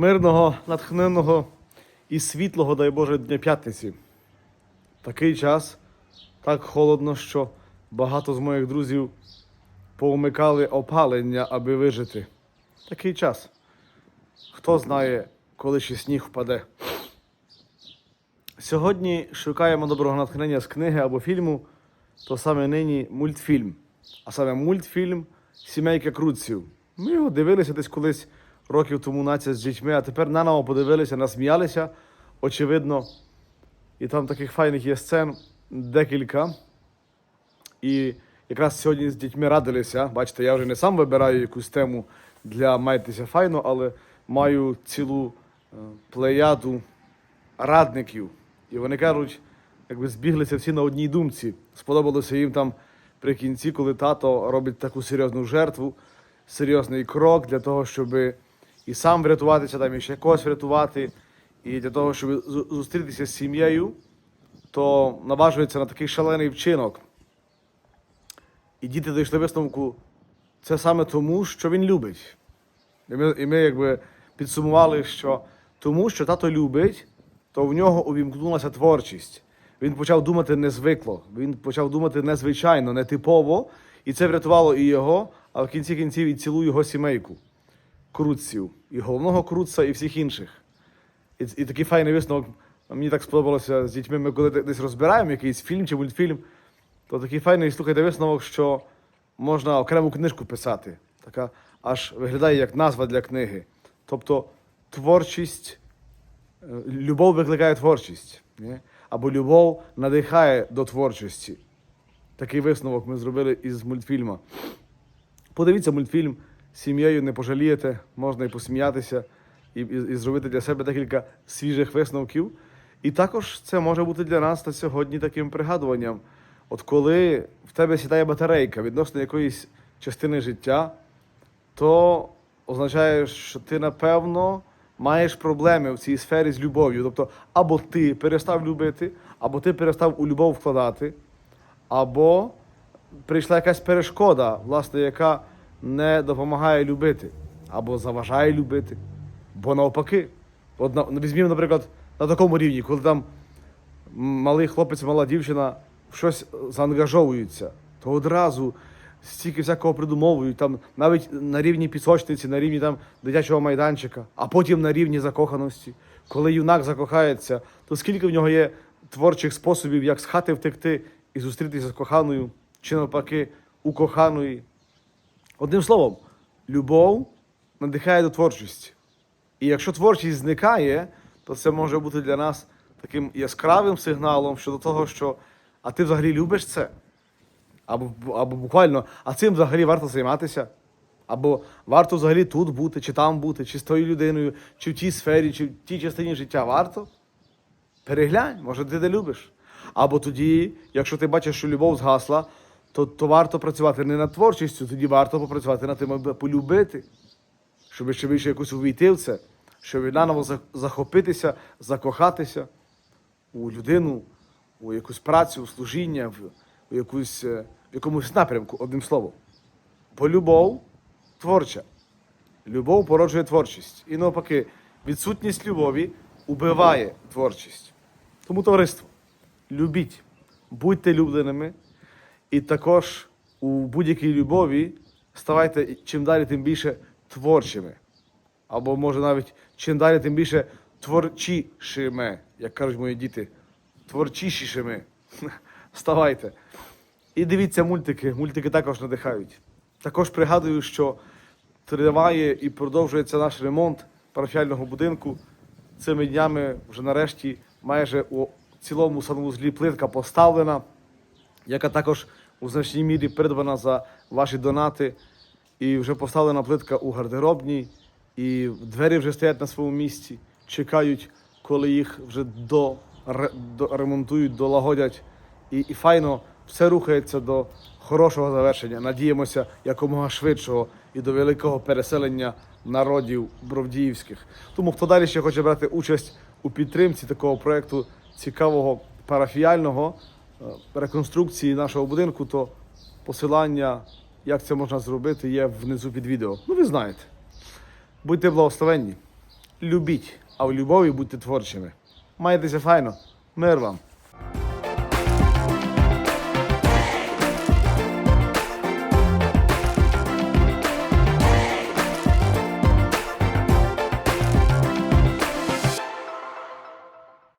мирного, натхненного і світлого, дай Боже, Дня П'ятниці. Такий час, так холодно, що багато з моїх друзів поумикали опалення, аби вижити. Такий час. Хто знає, коли ще сніг впаде. Сьогодні шукаємо доброго натхнення з книги або фільму, то саме нині мультфільм. А саме мультфільм Сімейка Круців. Ми його дивилися десь колись років тому наця з дітьми, а тепер наново подивилися, насміялися, очевидно. І там таких файних є сцен декілька. І якраз сьогодні з дітьми радилися. Бачите, я вже не сам вибираю якусь тему для майтеся файно, але маю цілу е, плеяду радників. І вони кажуть, якби збіглися всі на одній думці. Сподобалося їм там при кінці, коли тато робить таку серйозну жертву, серйозний крок для того, щоб і сам врятуватися, там і ще когось врятувати, і для того, щоб зустрітися з сім'єю, то наважується на такий шалений вчинок. І діти дійшли висновку, це саме тому, що він любить. І ми, і ми якби підсумували, що тому, що тато любить, то в нього увімкнулася творчість. Він почав думати незвикло, він почав думати незвичайно, нетипово, і це врятувало і його, а в кінці кінців і цілу його сімейку круців, і головного круца, і всіх інших. І, і такий файний висновок. Мені так сподобалося з дітьми, ми коли десь розбираємо якийсь фільм чи мультфільм, то такий файний, слухайте, висновок, що можна окрему книжку писати. Така аж виглядає як назва для книги. Тобто творчість, е, любов викликає творчість. Ні? Або любов надихає до творчості. Такий висновок ми зробили із мультфільму. Подивіться мультфільм сім'єю, не пожалієте, можна і посміятися, і, і, і зробити для себе декілька свіжих висновків. І також це може бути для нас на сьогодні таким пригадуванням. От коли в тебе сідає батарейка відносно якоїсь частини життя, то означає, що ти напевно маєш проблеми в цій сфері з любов'ю. Тобто, або ти перестав любити, або ти перестав у любов вкладати, або прийшла якась перешкода, власне, яка не допомагає любити, або заважає любити. Бо навпаки, от на, візьмімо, наприклад, на такому рівні, коли там малий хлопець, мала дівчина в щось заангажовуються, то одразу стільки всякого придумовують, там навіть на рівні пісочниці, на рівні там дитячого майданчика, а потім на рівні закоханості. Коли юнак закохається, то скільки в нього є творчих способів, як з хати втекти і зустрітися з коханою, чи навпаки, у коханої. Одним словом, любов надихає до творчості. І якщо творчість зникає, то це може бути для нас таким яскравим сигналом щодо того, що а ти взагалі любиш це? Або, або буквально, а цим взагалі варто займатися? Або варто взагалі тут бути, чи там бути, чи з тою людиною, чи в тій сфері, чи в тій частині життя варто? Переглянь, може, ти де любиш. Або тоді, якщо ти бачиш, що любов згасла, то, то варто працювати не над творчістю, тоді варто попрацювати над тим, аби полюбити, щоб ще більше якось увійти в це, щоб наново захопитися, закохатися у людину, у якусь працю, у служіння, в, у, якусь, е, в якомусь напрямку, одним словом. Бо любов творча. Любов породжує творчість. І навпаки, відсутність любові убиває творчість. Тому товариство, любіть, будьте любленими, і також у будь-якій любові ставайте чим далі, тим більше творчими. Або, може, навіть чим далі, тим більше творчішими, як кажуть мої діти, творчішішими. Ставайте. І дивіться мультики. Мультики також надихають. Також пригадую, що триває і продовжується наш ремонт парафіального будинку. Цими днями вже нарешті майже у цілому санвузлі плитка поставлена, яка також у значній мірі придбана за ваші донати. І вже поставлена плитка у гардеробній, і двері вже стоять на своєму місці, чекають, коли їх вже до, до ремонтують, долагодять. І, і файно все рухається до хорошого завершення. Надіємося якомога швидшого і до великого переселення народів бровдіївських. Тому хто далі ще хоче брати участь у підтримці такого проекту цікавого парафіального е, реконструкції нашого будинку, то посилання, як це можна зробити, є внизу під відео. Ну, ви знаєте. Будьте благословенні. любіть, а в любові будьте творчими. Майтеся файно. Мир вам.